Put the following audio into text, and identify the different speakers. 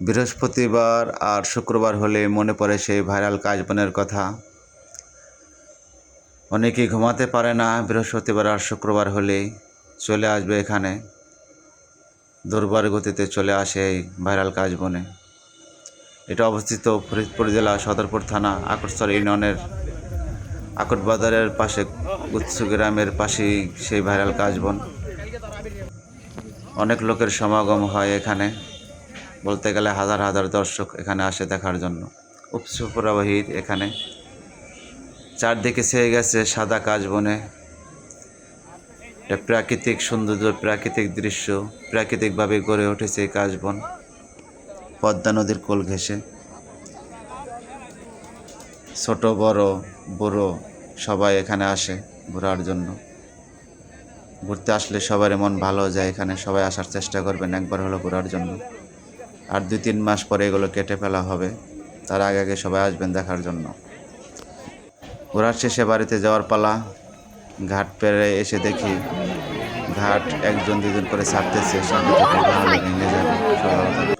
Speaker 1: বৃহস্পতিবার আর শুক্রবার হলে মনে পড়ে সেই ভাইরাল কাশবনের কথা। অনেকেই ঘুমাতে পারে না, বৃহস্পতিবার আর শুক্রবার হলেই চলে আসবে এখানে। দুর্বার গতিতে চলে আসে এই ভাইরাল কাশবনে। এটা অবস্থিত ফরিদপুর জেলা সদরপুর থানা আকরসর ইউনিয়নের আকট বাজারের পাশে গুচ্ছু গ্রামের পাশেই সেই ভাইরাল কাশবন। অনেক লোকের সমাগম হয় এখানে। বলতে গেলে হাজার হাজার দর্শক এখানে আসে দেখার জন্য। উপসু প্রবাহীর এখানে। চারদিকে ছেয়ে গেছে সাদা কাশবনে। এটা প্রাকৃতিক সৌন্দর্য, প্রাকৃতিক দৃশ্য, প্রাকৃতিকভাবে গড়ে উঠেছে এই কাশবন। পদ্মা নদীর কোল ঘেঁষে। ছোট, বড়, বুড়ো সবাই এখানে আসে ঘোরার জন্য। ঘুরতে আসলে সবার মন ভালো যায় এখানে। সবাই আসার চেষ্টা করবেন একবার হলো ঘোরার জন্য। আর দুই তিন মাস পরে এগুলো কেটে ফেলা হবে তার আগে আগে সবাই আসবেন দেখার জন্য ঘোরার শেষে বাড়িতে যাওয়ার পালা, ঘাট পেরে এসে দেখি ঘাট একজন দুজন করে ছাড়তেছে সামনে ভেঙে যাবে।